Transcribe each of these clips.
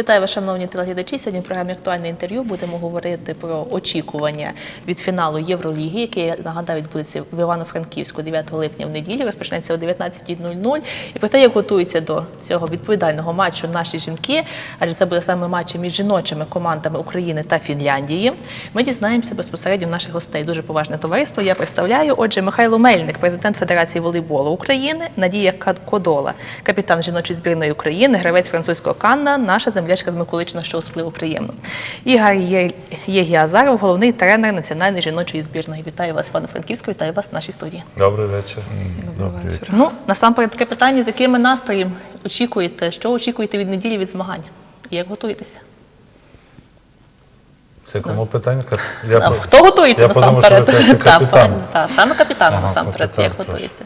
Вітаю вас, шановні телеглядачі. Сьогодні в програмі Актуальне інтерв'ю будемо говорити про очікування від фіналу Євроліги, який нагадаю відбудеться в Івано-Франківську 9 липня в неділю. Розпочнеться о 19.00. І про те, як готуються до цього відповідального матчу наші жінки, адже це буде саме матч між жіночими командами України та Фінляндії. Ми дізнаємося безпосередньо наших гостей. Дуже поважне товариство. Я представляю. Отже, Михайло Мельник, президент Федерації волейболу України, Надія Кодола, капітан жіночої збірної України, гравець французького Канна, наша землячка з Миколичина, що особливо приємно. Ігор Єгіазаров, головний тренер національної жіночої збірної. Вітаю вас, пане Франківську, вітаю вас в нашій студії. Добрий вечір. Добрий вечір. Ну, насамперед таке питання, з якими настроєм очікуєте, що очікуєте від неділі від змагань? І як готуєтеся? Це кому питання? Я А по- хто готується я подумав, що ви насамперед? Та, та, саме капітан Ага, насамперед, капітан, як готується.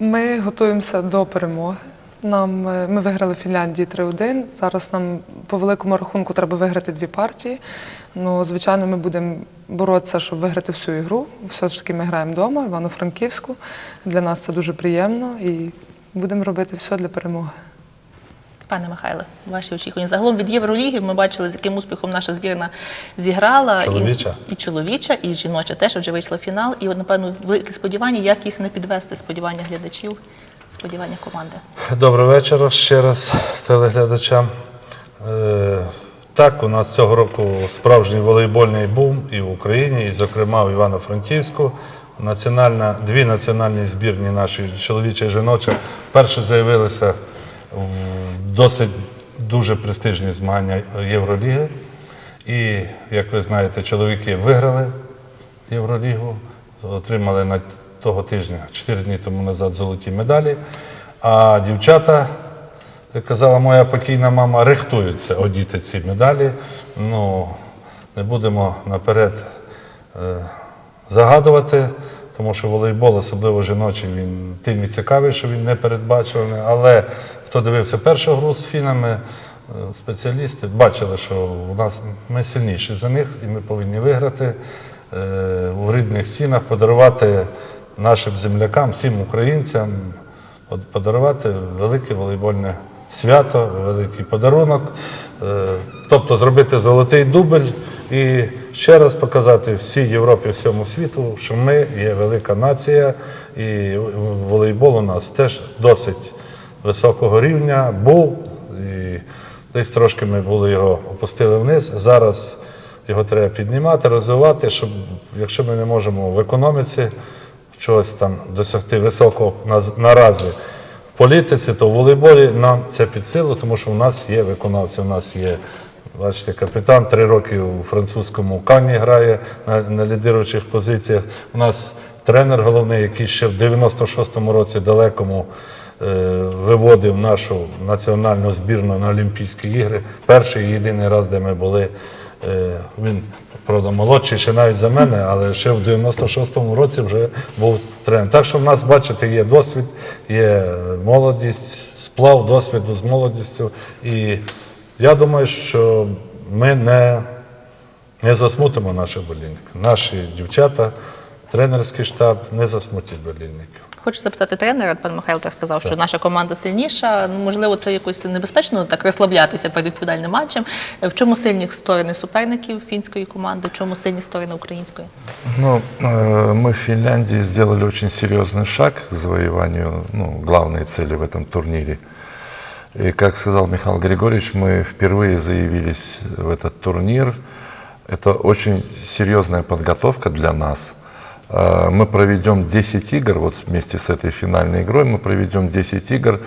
Ми готуємося до перемоги. Нам е, ми виграли в Фінляндії 3-1. Зараз нам по великому рахунку треба виграти дві партії. Ну, звичайно, ми будемо боротися, щоб виграти всю ігру. Все ж таки ми граємо вдома, в Івано-Франківську. Для нас це дуже приємно і будемо робити все для перемоги. Пане Михайле, ваші очікування. Загалом від Євроліги ми бачили, з яким успіхом наша збірна зіграла. Чоловіча. І, і чоловіча, і жіноча теж вже вийшла в фінал. І, от, напевно, великі сподівання, як їх не підвести, сподівання глядачів, сподівання команди. Добрий вечір ще раз телеглядачам. Е, Так, у нас цього року справжній волейбольний бум і в Україні, і, зокрема, в Івано-Франківську. Дві національні збірні наші чоловіча і жіноча вперше заявилися в досить дуже престижні змагання Євроліги. І, як ви знаєте, чоловіки виграли Євролігу, отримали того тижня, 4 дні тому назад, золоті медалі. А дівчата, як казала моя покійна мама, рихтуються одіти ці медалі. Ну, не будемо наперед е, загадувати, тому що волейбол, особливо жіночий, він тим і цікавий, що він не передбачуваний. Але хто дивився першу гру з фінами, е, спеціалісти бачили, що у нас ми сильніші за них, і ми повинні виграти е, в рідних стінах, подарувати нашим землякам, всім українцям, подарувати велике волейбольне свято, великий подарунок, е, тобто зробити золотий дубль і ще раз показати всій Європі, всьому світу, що ми є велика нація, і волейбол у нас теж досить високого рівня був. І десь трошки ми були його опустили вниз. Зараз його треба піднімати, розвивати, щоб якщо ми не можемо в економіці чогось там досягти високого наразі в політиці, то в волейболі нам це під силу, тому що у нас є виконавці, у нас є. Бачите, капітан три роки у французькому кані грає на, на лідируючих позиціях. У нас тренер головний, який ще в 96-му році далекому е, виводив нашу національну збірну на Олімпійські ігри. Перший і єдиний раз, де ми були. Е, він, правда, молодший ще навіть за мене, але ще в 96-му році вже був тренер. Так що в нас, бачите, є досвід, є молодість, сплав досвіду з молодістю. І я думаю, що ми не, засмутимо наших болільників. Наші дівчата, тренерський штаб не засмутять болільників. Хочу запитати тренера, пан Михайло так сказав, що наша команда сильніша. Ну, можливо, це якось небезпечно так розслаблятися перед відповідальним матчем. Е, В чому сильні сторони суперників фінської команди, в чому сильні сторони української? Ну, э, мы в Финляндии сделали очень серьезный шаг к завоеванию ну, главной цели в этом турнире. И, как сказал Михаил Григорьевич, мы впервые заявились в этот турнир. Это очень серьезная подготовка для нас. Э, Мы проведем 10 игр, вот вместе с этой финальной игрой мы проведем 10 игр.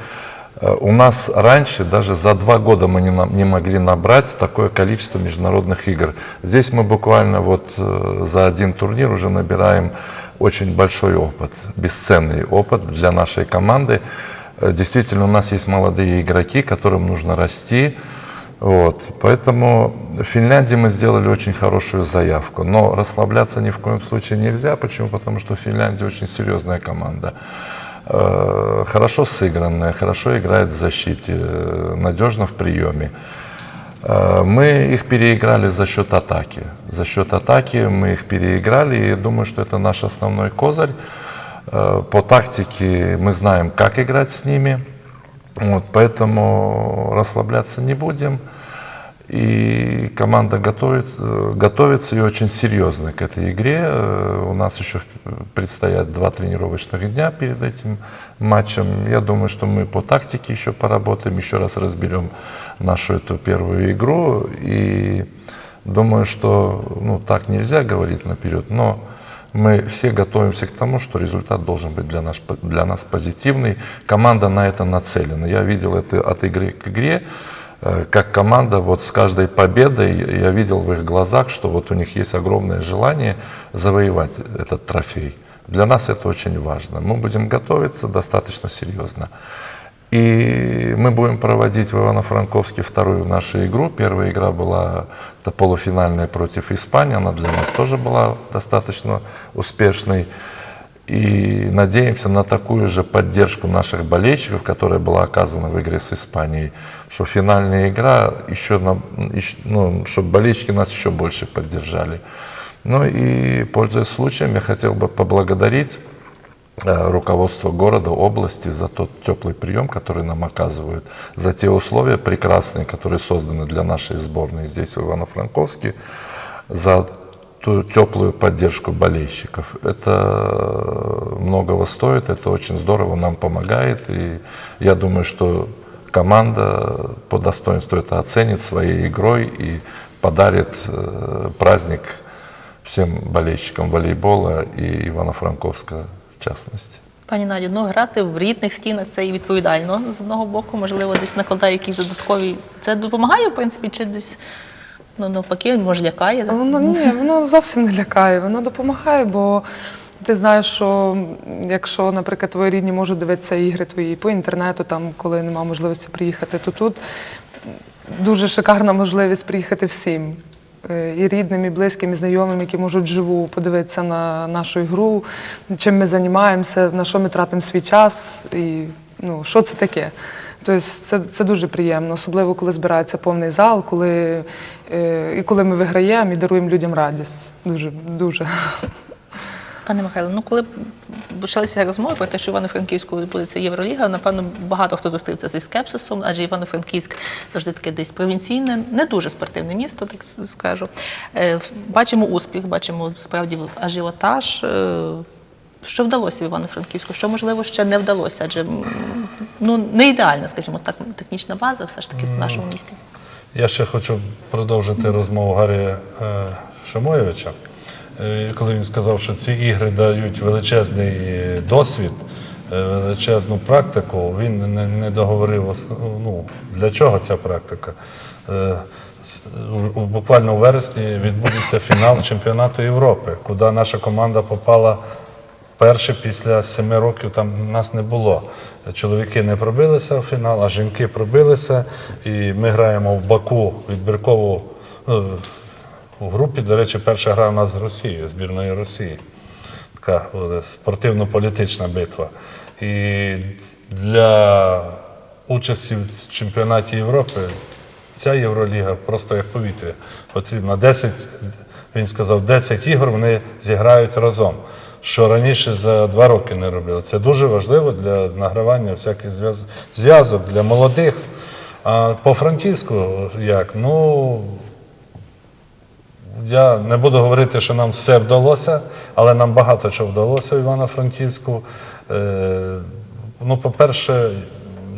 Э, У нас раньше, даже за два года мы не, на- не могли набрать такое количество международных игр. Здесь мы буквально вот э, за один турнир уже набираем очень большой опыт, бесценный опыт для нашей команды. Действительно, у нас есть молодые игроки, которым нужно расти. Вот. Поэтому в Финляндии мы сделали очень хорошую заявку. Но расслабляться ни в коем случае нельзя. Почему? Потому что Финляндия очень серьезная команда. Э, Хорошо сыгранная, хорошо играет в защите, э, надежно в приеме. Э, Мы их переиграли за счет атаки. За счет атаки мы их переиграли, и думаю, что это наш основной козырь. По тактике мы знаем, как играть с ними. Вот, поэтому расслабляться не будем. И команда готовит, готовится и очень серьезно к этой игре. Э, У нас еще предстоят два тренировочных дня перед этим матчем. Я думаю, что мы по тактике еще поработаем, еще раз разберем нашу эту первую игру. И думаю, что ну, так нельзя говорить наперед, но мы все готовимся к тому, что результат должен быть для нас, для нас позитивный. Команда на это нацелена. Я видел это от игры к игре, э, как команда вот с каждой победой, я видел в их глазах, что вот у них есть огромное желание завоевать этот трофей. Для нас это очень важно. Мы будем готовиться достаточно серьезно. И мы будем проводить в Ивано-Франковске вторую нашу игру. Первая игра была это полуфинальная против Испании. Она для нас тоже была достаточно успешной. И надеемся на такую же поддержку наших болельщиков, которая была оказана в игре с Испанией, что финальная игра еще, на, еще ну, чтобы болельщики нас еще больше поддержали. Ну и, пользуясь случаем, я хотел бы поблагодарить руководство города, области за тот теплый прием, который нам оказывают, за те условия прекрасные, которые созданы для нашей сборной здесь, в Ивано-Франковске, за ту теплую поддержку болельщиков. Это многого стоит, это очень здорово нам помогает, и я думаю, что команда по достоинству это оценит своей игрой и подарит э, праздник всем болельщикам волейбола и Ивано-Франковска в частности. Пані Надю, ну грати в рідних стінах це і відповідально з одного боку, можливо, десь накладає якісь додаткові. Це допомагає, в принципі, чи десь ну, навпаки, може лякає. Воно ні, воно зовсім не лякає, воно допомагає, бо ти знаєш, що якщо, наприклад, твої рідні можуть дивитися ігри твої по інтернету, там, коли немає можливості приїхати, то тут дуже шикарна можливість приїхати всім. Е, І рідним, і близьким, і знайомим, які можуть живу подивитися на нашу ігру, чим ми займаємося, на що ми тратимо свій час, і ну, що це таке. Тобто це, це дуже приємно, особливо коли збирається повний зал, коли, е, і коли ми виграємо і даруємо людям радість. Дуже, дуже. Пане Михайло, ну коли почалися розмови про те, що Івано-Франківську відбудеться Євроліга, напевно, багато хто зустрівся зі скепсисом, адже Івано-Франківськ завжди таке десь провінційне, не дуже спортивне місто, так скажу. Е, Бачимо успіх, бачимо справді ажіотаж. Е, Що вдалося в Івано-Франківську? Що можливо ще не вдалося? Адже ну не ідеальна, скажімо так, технічна база, все ж таки в нашому місті. Я ще хочу продовжити розмову Гаррі е, Шамоєвича, Е, коли він сказав, що ці ігри дають величезний досвід, е, величезну практику. Він не, договорив ну, для чого ця практика. Е, Буквально у вересні відбудеться фінал чемпіонату Європи, куди наша команда попала Перше після семи років там нас не було. Чоловіки не пробилися в фінал, а жінки пробилися. І ми граємо в Баку відбіркову е, у групі. До речі, перша гра у нас з Росією, збірної Росії. Така спортивно-політична битва. І для участі в чемпіонаті Європи ця Євроліга просто як повітря потрібна. 10, він сказав, 10 ігор вони зіграють разом, що раніше за два роки не робили. Це дуже важливо для награвання всяких зв'яз- зв'язок для молодих. А по франківську як? Ну, я не буду говорити, що нам все вдалося, але нам багато чого вдалося в Івано-Франківську. Е, ну, по-перше,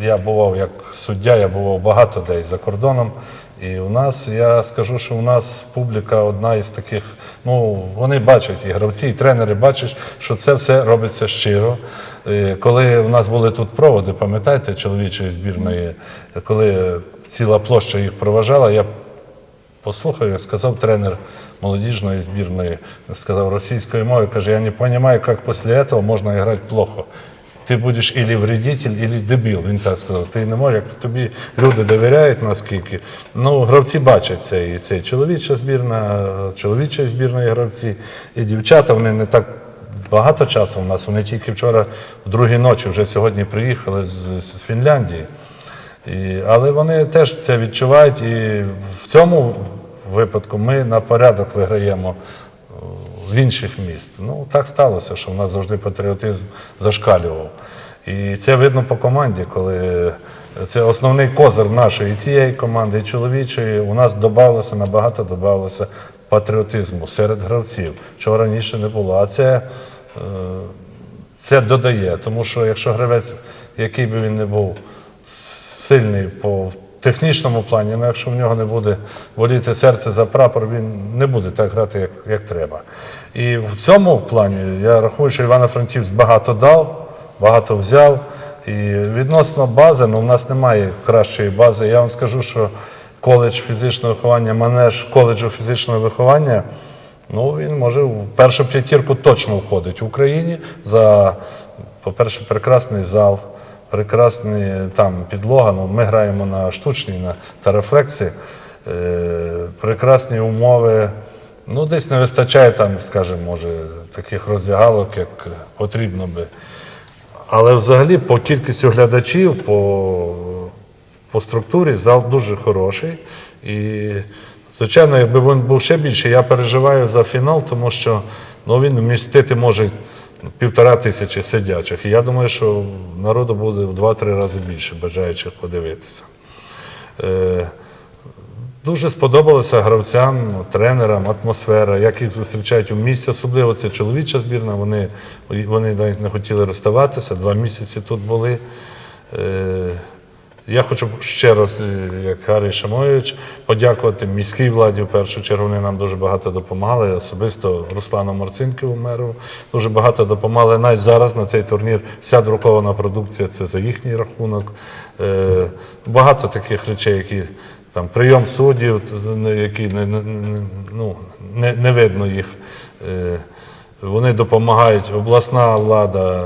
я бував як суддя, я бував багато десь за кордоном. І у нас, я скажу, що у нас публіка одна із таких, ну, вони бачать, і гравці, і тренери бачать, що це все робиться щиро. Е, Коли у нас були тут проводи, пам'ятаєте, чоловічої збірної, коли ціла площа їх проважала, я послухав, як сказав тренер молодіжної збірної, сказав російською мовою, каже, я не розумію, як після цього можна грати плохо. Ти будеш ілі вредитель, ілі дебіл. Він так сказав. Ти не можеш, як тобі люди довіряють наскільки. Ну, гравці бачать це. І це чоловіча збірна, чоловічої збірної гравці, і дівчата, вони не так багато часу у нас. Вони тільки вчора, в другій ночі, вже сьогодні приїхали з, з Фінляндії. І, але вони теж це відчувають, і в цьому випадку ми на порядок виграємо е, в інших міст. Ну, так сталося, що в нас завжди патріотизм зашкалював. І це видно по команді, коли це основний козир нашої і цієї команди, і чоловічої. У нас додалося, набагато додалося патріотизму серед гравців, чого раніше не було. А це, е, це додає, тому що якщо гравець, який би він не був сильний по технічному плані, але якщо в нього не буде боліти серце за прапор, він не буде так грати, як, як треба. І в цьому плані я рахую, що Івано-Франківськ багато дав, багато взяв. І відносно бази, ну в нас немає кращої бази. Я вам скажу, що коледж фізичного виховання, манеж коледжу фізичного виховання. Ну, він може в першу п'ятірку точно входить в Україні за, по-перше, прекрасний зал, прекрасний там підлога. Ну, ми граємо на штучній, на тарафлексі, е, прекрасні умови. Ну, десь не вистачає там, скажімо, може, таких роздягалок, як потрібно би. Але взагалі по кількості глядачів, по, по структурі зал дуже хороший. І, звичайно, якби він був ще більший, я переживаю за фінал, тому що ну, він вмістити може півтора тисячі сидячих. І я думаю, що народу буде в два-три рази більше бажаючих подивитися. Е, Дуже сподобалася гравцям, тренерам, атмосфера, як їх зустрічають у місті, Особливо це чоловіча збірна. Вони, вони навіть не хотіли розставатися, два місяці тут були. Е, Я хочу ще раз, е, як Гаррій Шамойович, подякувати міській владі. В першу чергу вони нам дуже багато допомагали. Особисто Руслану Марцинківу, меру, дуже багато допомагали. Навіть зараз на цей турнір вся друкована продукція це за їхній рахунок. Е, Багато таких речей, які там прийом суддів, які не, ну, не, не видно їх. Вони допомагають обласна влада,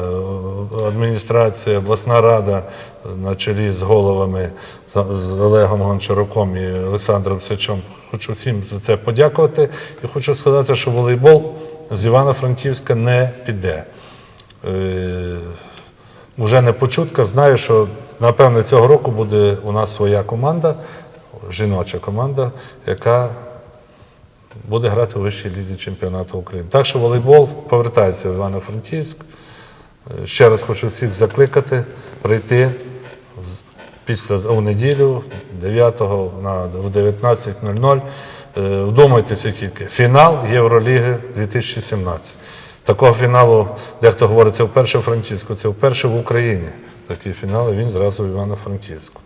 адміністрація, обласна рада на чолі з головами з- Олегом Гончаруком і Олександром Сичом. Хочу всім за це подякувати. І хочу сказати, що волейбол з Івано-Франківська не піде. Е, Уже не по чутках знаю, що напевне цього року буде у нас своя команда, жіноча команда, яка буде грати у вищій лізі чемпіонату України. Так що волейбол повертається в Івано-Франківськ. Е, Ще раз хочу всіх закликати прийти після у неділю, 9 на в 19.00. Е, Вдумайтеся тільки. Фінал Євроліги 2017. Такого фіналу, дехто говорить, це вперше в Франківську, це вперше в Україні. Такий фінал, і він зразу в Івано-Франківську.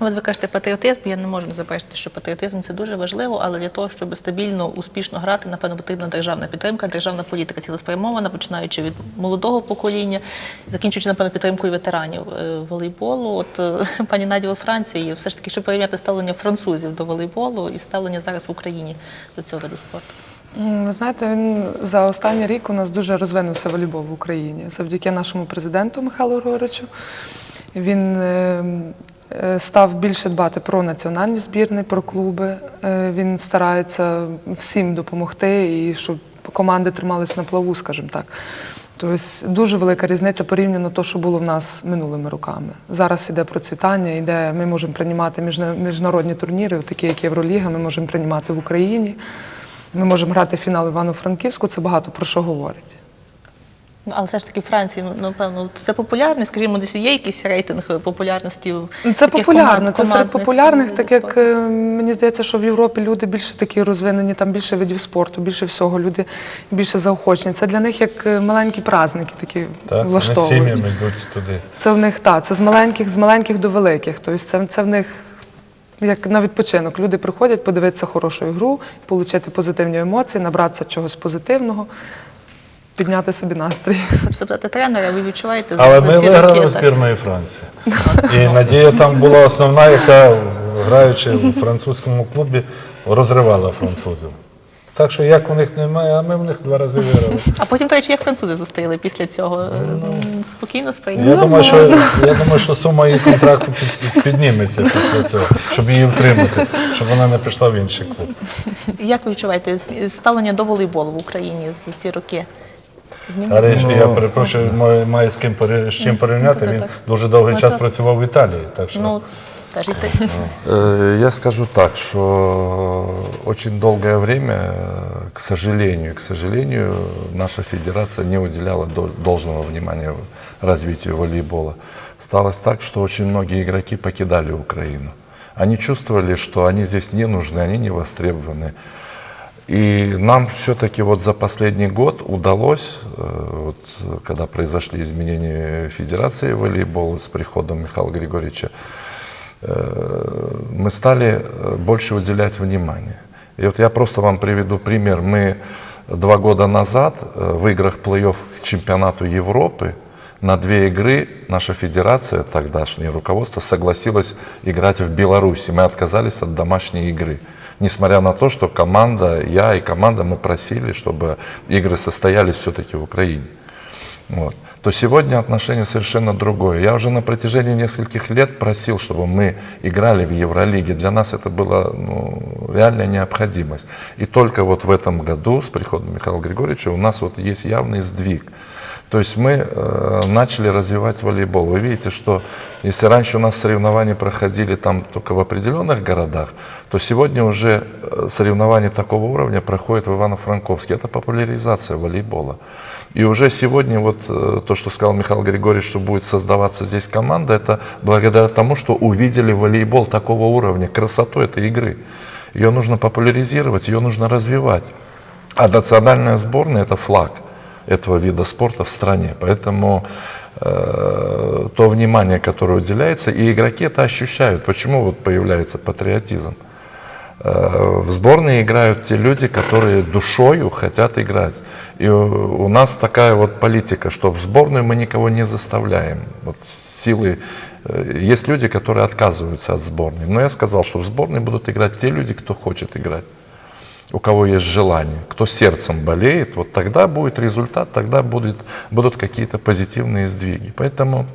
Ну, от ви кажете патріотизм. Я не можу не заперечити, що патріотизм це дуже важливо, але для того, щоб стабільно, успішно грати, напевно, потрібна державна підтримка, державна політика цілеспрямована, починаючи від молодого покоління, закінчуючи, напевно, підтримкою ветеранів е, волейболу. От е, пані Наді у Франції, все ж таки, щоб порівняти ставлення французів до волейболу і ставлення зараз в Україні до цього виду спорту. Ви знаєте, він за останній рік у нас дуже розвинувся волейбол в Україні завдяки нашому президенту Михайлу Григоровичу. Він е, е, став більше дбати про національні збірні, про клуби. Е, Він старається всім допомогти і щоб команди тримались на плаву, скажімо так. Тобто дуже велика різниця порівняно то, що було в нас минулими роками. Зараз іде процвітання, іде, ми можемо приймати міжнародні турніри, такі як Євроліга, ми можемо приймати в Україні. Ми можемо грати фінал Івано-Франківську, це багато про що говорить. Ну, але все ж таки в Франції, ну, напевно, це популярний, скажімо, десь є якийсь рейтинг популярності. Ну, Це таких популярно, команд- це серед популярних, так як спорту? е, мені здається, що в Європі люди більше такі розвинені, там більше видів спорту, більше всього, люди більше заохочені. Це для них як е, маленькі праздники такі Так, влаштовують. сім'ями йдуть туди. Це в них так, це з маленьких, з маленьких до великих. Тобто це, це в них як на відпочинок. Люди приходять подивитися хорошу ігру, отримати позитивні емоції, набратися чогось позитивного, підняти собі настрій. Запитати тренера, ви відчуваєте за, Але за ми ці виграли роки? з так? збірної Франції. І Надія там була основна, яка, граючи в французькому клубі, розривала французів. Так що як у них немає, а ми в них два рази виграли. А потім, до речі, як французи зустріли після цього? М, Спокійно сприйняли? Я думаю, що я думаю, що сума її контракту під- підніметься після цього, щоб її втримати, щоб вона не пішла в інший клуб. Як ви відчуваєте ставлення до волейболу в Україні за ці роки? Змінилося? Гариш, я перепрошую, маю, маю з ким порі- з чим порівняти. Ну, Він так. дуже довгий Ну, час це- працював в Італії. Так що Ну, теж і ти. Э, Я скажу так, что очень долгое время, э, к сожалению, к сожалению, наша федерация не уделяла до- должного внимания развитию волейбола. Сталось так, что очень многие игроки покидали Украину. Они чувствовали, что они здесь не нужны, они не востребованы. И нам все-таки вот за последний год удалось, э, вот, когда произошли изменения Федерации волейбола с приходом Михаила Григорьевича, э, мы стали э, больше уделять внимание. И вот я просто вам приведу пример. Мы два года назад в играх плей-офф к чемпионату Европы на две игры наша федерация, тогдашнее руководство, согласилась играть в Беларуси. Мы отказались от домашней игры. Несмотря на то, что команда, я и команда, мы просили, чтобы игры состоялись все-таки в Украине. Вот. То сегодня отношение совершенно другое. Я уже на протяжении нескольких лет просил, чтобы мы играли в Евролиге. Для нас это была ну, реальная необходимость. И только вот в этом году, с приходом Михаила Григорьевича, у нас вот есть явный сдвиг. То есть мы э, начали развивать волейбол. Вы видите, что если раньше у нас соревнования проходили там только в определенных городах, то сегодня уже э, соревнования такого уровня проходят в Ивано-Франковске. Это популяризация волейбола. И уже сегодня вот э, то, что сказал Михаил Григорьевич, что будет создаваться здесь команда, это благодаря тому, что увидели волейбол такого уровня, красоту этой игры. Ее нужно популяризировать, ее нужно развивать. А национальная сборная – это флаг этого вида спорта в стране. Поэтому э, то внимание, которое уделяется, и игроки это ощущают. Почему вот появляется патриотизм? Э, В сборной играют те люди, которые душою хотят играть. И у у нас такая вот политика, что в сборную мы никого не заставляем. Вот силы э, есть люди, которые отказываются от сборной. Но я сказал, что в сборной будут играть те люди, кто хочет играть, у кого есть желание, кто сердцем болеет. Вот тогда будет результат, тогда будет, будут какие-то позитивные сдвиги. Поэтому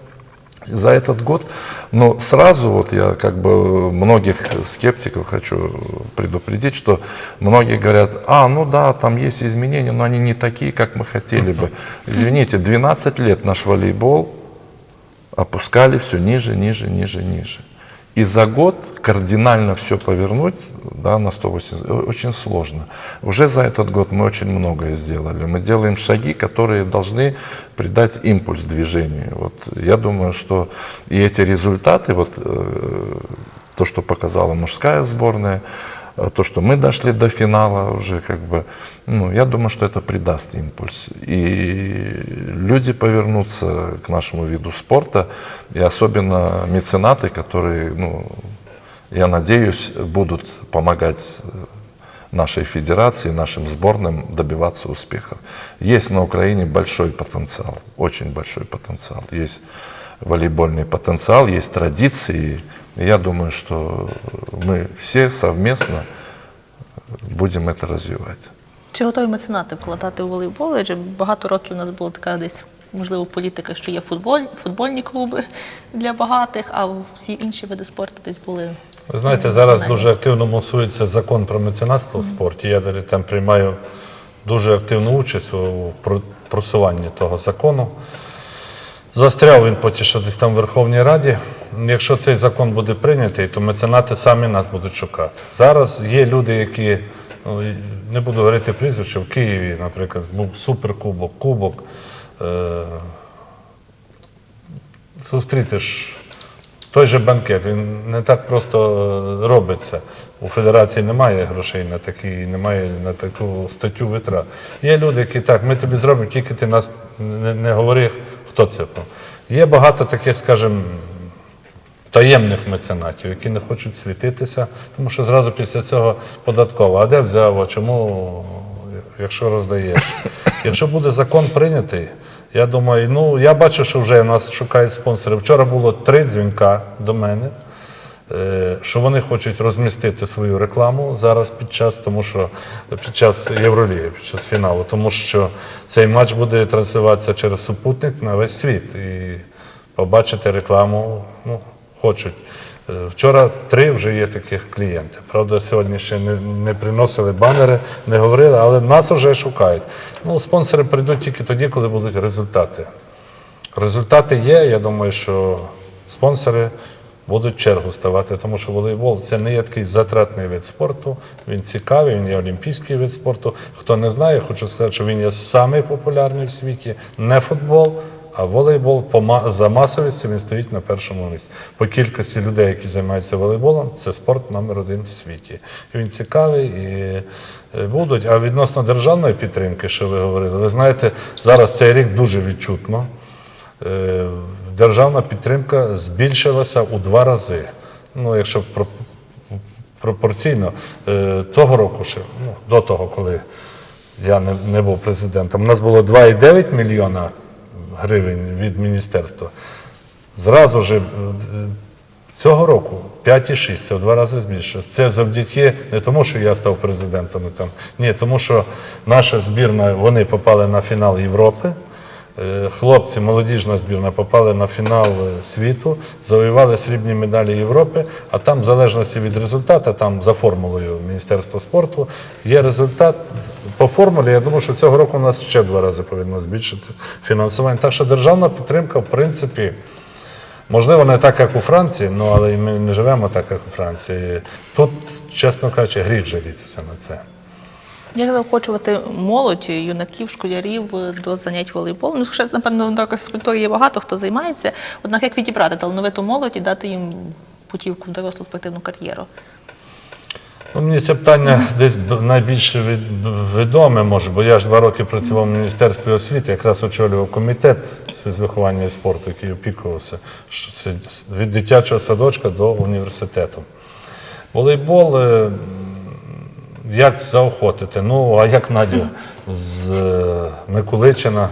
за этот год, но сразу вот я как бы многих скептиков хочу предупредить, что многие говорят, а, ну да, там есть изменения, но они не такие, как мы хотели бы. Извините, 12 лет наш волейбол опускали все ниже, ниже, ниже, ниже. И за год кардинально все повернуть да, на 180 очень сложно. Уже за этот год мы очень многое сделали. Мы делаем шаги, которые должны придать импульс движению. Вот я думаю, что и эти результаты, вот, э, то, что показала мужская сборная, э, то, что мы дошли до финала уже, как бы, ну, я думаю, что это придаст импульс. И люди повернутся к нашему виду спорта, и особенно меценаты, которые, ну, я надеюсь, будут помогать нашей федерации, нашим сборным добиваться успехов. Есть на Украине большой потенциал, очень большой потенциал. Есть волейбольный потенциал, есть традиции. Я думаю, что мы все совместно будем это развивать. Чи готові меценати вкладати у волейбол? Адже багато років у нас була така десь можливо політика, що є футболь, футбольні клуби для багатих, а всі інші види спорту десь були. Ви знаєте, зараз дуже активно мусується закон про меценатство в спорті. Я там приймаю дуже активну участь у просуванні того закону. Застряв він поки що десь там в Верховній Раді. Якщо цей закон буде прийнятий, то меценати самі нас будуть шукати. Зараз є люди, які, ну, не буду говорити прізвище, в Києві, наприклад, був суперкубок, кубок. Е- зустрітиш той же банкет, він не так просто е, робиться. У федерації немає грошей на такі, немає на таку статтю витрат. Є люди, які так, ми тобі зробимо, тільки ти нас не, не говори, хто це. Є багато таких, скажімо, таємних меценатів, які не хочуть світитися, тому що зразу після цього податково. А де взяв, а чому, якщо роздаєш? Якщо буде закон прийнятий, я думаю, ну я бачу, що вже нас шукають спонсори. Вчора було три дзвінка до мене, що вони хочуть розмістити свою рекламу зараз під час, тому що під час Євроліги, під час фіналу, тому що цей матч буде транслюватися через супутник на весь світ. І побачити рекламу ну, хочуть. Е, Вчора три вже є таких клієнтів. Правда, сьогодні ще не, не приносили банери, не говорили, але нас вже шукають. Ну, спонсори прийдуть тільки тоді, коли будуть результати. Результати є. Я думаю, що спонсори будуть чергу ставати, тому що волейбол це не є такий затратний вид спорту. Він цікавий, він є олімпійський вид спорту. Хто не знає, хочу сказати, що він є самий популярний в світі, не футбол. А волейбол за масовістю він стоїть на першому місці. По кількості людей, які займаються волейболом, це спорт номер один в світі. Він цікавий і е, будуть. А відносно державної підтримки, що ви говорили, ви знаєте, зараз цей рік дуже відчутно. Е, Державна підтримка збільшилася у два рази. Ну, якщо пропорційно, Е, того року ще, ну, до того, коли я не, не був президентом, у нас було 2,9 мільйона гривень від міністерства. Зразу ж е, цього року 5,6, це в два рази збільшилось. Це завдяки не тому, що я став президентом, там, ні, тому що наша збірна, вони попали на фінал Європи. Е, Хлопці, молодіжна збірна, попали на фінал е, світу, завоювали срібні медалі Європи, а там, в залежності від результату, там за формулою Міністерства спорту, є результат. По формулі, я думаю, що цього року у нас ще два рази повинно збільшити фінансування. Так що державна підтримка, в принципі, Можливо, не так, як у Франції, ну але ми не живемо так, як у Франції. Тут, чесно кажучи, гріх жалітися на це. Як заохочувати молодь, юнаків, школярів е, до занять волейболом? Ну, ще, напевно, на фізкультурі є багато хто займається. Однак як відібрати талановиту молодь і дати їм путівку в дорослу спортивну кар'єру? Ну, мені це питання десь найбільше відоме може, бо я ж два роки працював в Міністерстві освіти, якраз очолював комітет з фізвиховання і спорту, який опікувався що це від дитячого садочка до університету. Волейбол, е, як заохотити? Ну, а як Надя з е, Миколичина,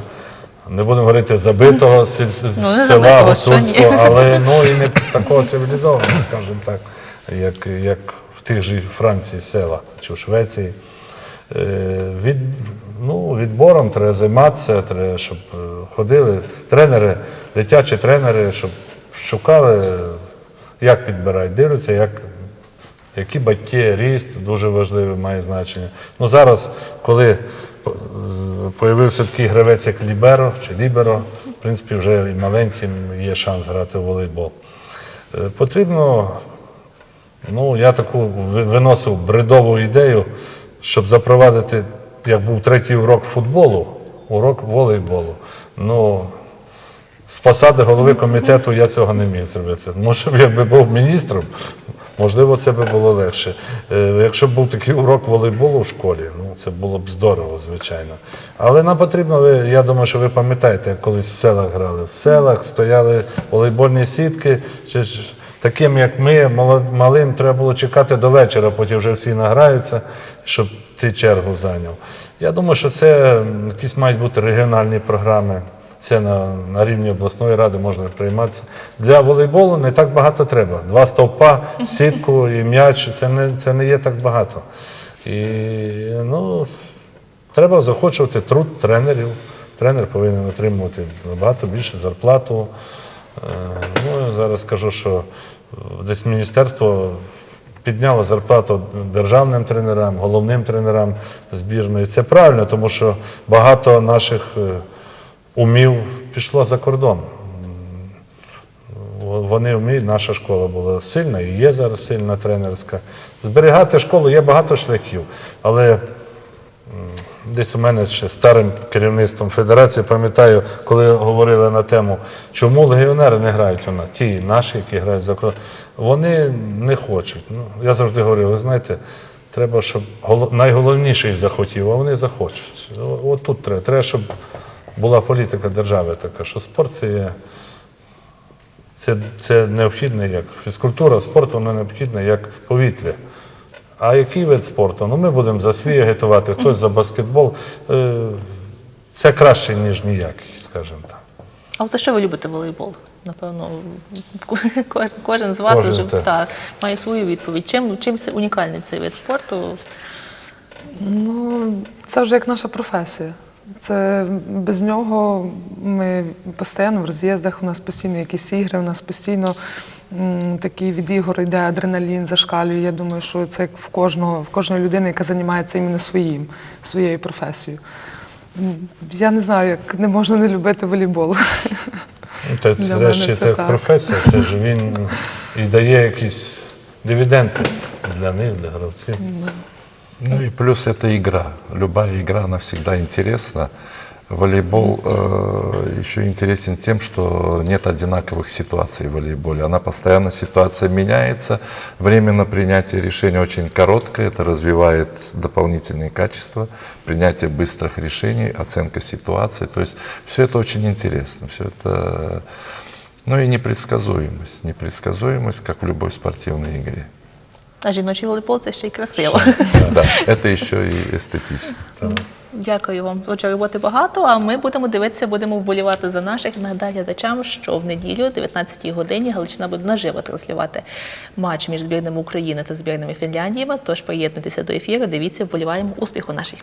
не будемо говорити забитого сіль- Ну, не села забитого, що ні. Гуцульського, але ну, і не такого цивілізованого, скажімо так, як, як в тих же Франції села чи в Швеції. Е, Від, ну, відбором треба займатися, треба, щоб е, ходили тренери, дитячі тренери, щоб шукали, як підбирають, дивляться, як, які батьки, ріст дуже важливий, має значення. Ну, зараз, коли появився такий гравець, як Ліберо чи Ліберо, в принципі, вже і маленьким є шанс грати в волейбол. Е, Потрібно Ну, я таку виносив бредову ідею, щоб запровадити, як був третій урок футболу, урок волейболу. Ну, з посади голови комітету я цього не міг зробити. Може, якби був міністром, можливо, це би було легше. Е, Якщо б був такий урок волейболу в школі, ну це було б здорово, звичайно. Але нам потрібно, я думаю, що ви пам'ятаєте, як колись в селах грали. В селах стояли волейбольні сітки. Таким, як ми, малим, треба було чекати до вечора, потім вже всі награються, щоб ти чергу зайняв. Я думаю, що це якісь мають бути регіональні програми. Це на, на рівні обласної ради можна прийматися. Для волейболу не так багато треба. Два стовпа, сітку і м'яч це не, це не є так багато. І ну, треба захочувати труд тренерів. Тренер повинен отримувати набагато більше зарплату. Е, Ну, зараз скажу, що десь міністерство підняло зарплату державним тренерам, головним тренерам збірної. Це правильно, тому що багато наших е, умів пішло за кордон. Вони вміють, наша школа була сильна і є зараз сильна тренерська. Зберігати школу є багато шляхів, але Десь у мене ще старим керівництвом федерації, пам'ятаю, коли говорили на тему, чому легіонери не грають у нас, ті наші, які грають за кордон, вони не хочуть. Ну, я завжди говорю, ви знаєте, треба, щоб найголовніший захотів, а вони захочуть. От тут треба. Треба, щоб була політика держави така, що спорт це є. Це, це необхідне як фізкультура, спорт воно необхідне як повітря. А який вид спорту? Ну, ми будемо за свій агітувати, хтось за баскетбол. Е, Це краще, ніж ніякий, скажімо так. А за що ви любите волейбол? Напевно, кожен з вас Кожен, вже так. та, має свою відповідь. Чим, чим це унікальний цей вид спорту? Ну, це вже як наша професія. Це без нього ми постійно в роз'їздах, у нас постійно якісь ігри, у нас постійно такий від ігор йде адреналін, зашкалює. Я думаю, що це як в кожного, в кожної людини, яка займається іменно своїм, своєю професією. Я не знаю, як не можна не любити волейбол. Та Для зрешті це це так. професія, це ж він і дає якісь дивіденди для них, для гравців. Ну и плюс это игра. Любая игра, она всегда интересна. Волейбол э, еще интересен тем, что нет одинаковых ситуаций в волейболе. Она постоянно, ситуация меняется. Время на принятие решения очень короткое. Это развивает дополнительные качества. Принятие быстрых решений, оценка ситуации. То есть все это очень интересно. Все это... Ну и непредсказуемость. Непредсказуемость, как в любой спортивной игре. А жіночий волейбол це ще й красиво. Да, это і естетично. Дякую вам. Отже, роботи багато. А ми будемо дивитися, будемо вболівати за наших. Нагадаю глядачам, що в неділю, о 19-й годині, Галичина буде наживо транслювати матч між збірними України та збірними Фінляндії. Тож приєднуйтеся до ефіру. Дивіться, вболіваємо успіху нашій.